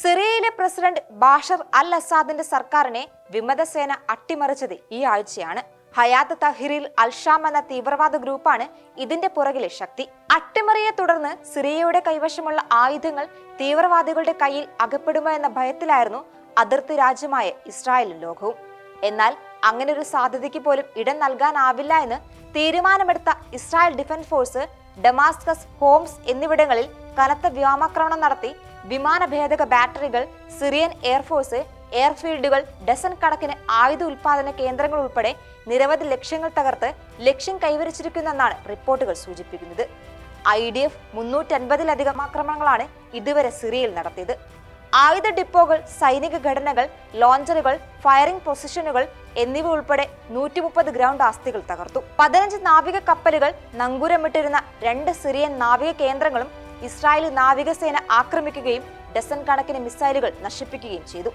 സിറിയയിലെ president Bashar al അസാദിന്റെ സർക്കാരിനെ വിമതസേന അട്ടിമറിച്ചത് ഈ ആഴ്ചയാണ്. ഹയാത്ത് തഹിറിൽ അൽഷാം എന്ന തീവ്രവാദ ഗ്രൂപ്പാണ് ഇതിന്റെ പുറകിലെ ശക്തി. അട്ടിമറിയെ തുടർന്ന് സിറിയയുടെ കൈവശമുള്ള ആയുധങ്ങൾ തീവ്രവാദികളുടെ കയ്യിൽ അകപ്പെടുമോ എന്ന ഭയത്തിലായിരുന്നു അതിർത്തി രാജ്യമായ ഇസ്രായേലും ലോകവും. എന്നാൽ അങ്ങനെ ഒരു സാധ്യതയ്ക്ക് പോലും ഇടം നൽകാനാവില്ല എന്ന് തീരുമാനമെടുത്ത Israel defence force Damascus Homs എന്നിവിടങ്ങളിൽ കനത്ത വ്യോമാക്രമണം നടത്തി വിമാന ഭേദക ബാറ്ററികൾ സിറിയൻ എയർഫോഴ്സ് എയർഫീൽഡുകൾ ഡസൻ കണക്കിന് ആയുധ ഉൽപാദന കേന്ദ്രങ്ങൾ ഉൾപ്പെടെ നിരവധി ലക്ഷ്യങ്ങൾ തകർത്ത് ലക്ഷ്യം കൈവരിച്ചിരിക്കുന്നെന്നാണ് റിപ്പോർട്ടുകൾ സൂചിപ്പിക്കുന്നത്. ഐ ഡി എഫ് മുന്നൂറ്റൻപതിലധികം ആക്രമണങ്ങളാണ് ഇതുവരെ സിറിയയിൽ നടത്തിയത്. ആയുധ ഡിപ്പോകൾ സൈനിക ഘടനകൾ ലോഞ്ചറുകൾ ഫയറിംഗ് പൊസിഷനുകൾ എന്നിവ ഉൾപ്പെടെ നൂറ്റി മുപ്പത് ഗ്രൗണ്ട് ആസ്തികൾ തകർത്തു. പതിനഞ്ച് നാവിക കപ്പലുകൾ നങ്കൂരമിട്ടിരുന്ന രണ്ട് സിറിയൻ നാവിക കേന്ദ്രങ്ങളും ഇസ്രായേലി നാവികസേന ആക്രമിക്കുകയും ഡസൻ കണക്കിന് മിസൈലുകൾ നശിപ്പിക്കുകയും ചെയ്തു.